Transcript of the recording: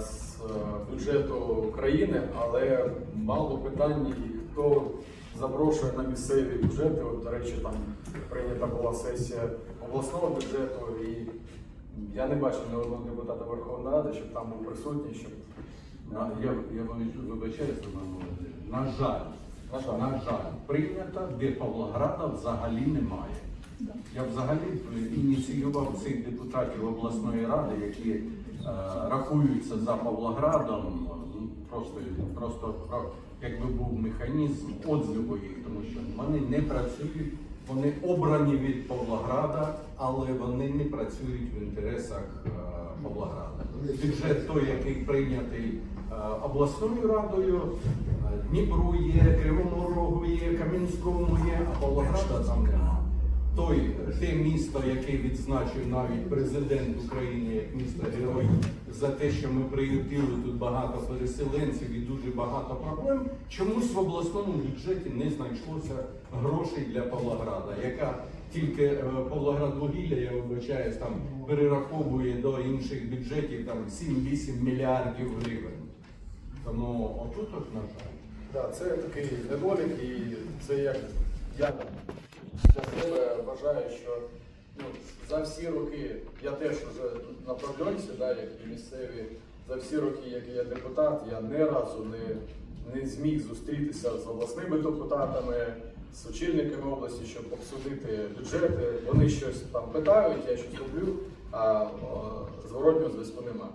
з е, бюджету країни, але мало питань, хто запрошує на місцеві бюджети. От, до речі, там прийнята була сесія обласного бюджету, і я не бачив ні одного депутата Верховної Ради, щоб там був присутній, щоб Я, я вибач- вибачаюся, на жаль, На жаль. на жаль, прийнято, де Павлограда взагалі немає. Я взагалі б ініціював цих депутатів обласної ради, які е, рахуються за Павлоградом, ну, просто, просто якби був механізм отзиву їх, тому що вони не працюють, вони обрані від Павлограда, але вони не працюють в інтересах е, Павлограда. Бюджет той, який прийнятий е, обласною радою, е, Дніпру є, Кривому Рогу є, Кам'янському є, а Павлограда там немає. Той те місто, яке відзначив навіть президент України як місто герой за те, що ми приютили тут багато переселенців і дуже багато проблем. Чомусь в обласному бюджеті не знайшлося грошей для Павлограда, яка тільки е, Павлоград вугілля, я вибачаюсь, там перераховує до інших бюджетів там 7-8 мільярдів гривень. Тому отут от на жаль. Да, це такий недолік, і це як я для вважаю, що ну, за всі роки, я теж вже на проблемці, да, як і місцеві, за всі роки, як я депутат, я ні разу не, не зміг зустрітися з обласними депутатами, з очільниками області, щоб обсудити бюджети. Вони щось там питають, я щось роблю, а зворотнього зв'язку нема.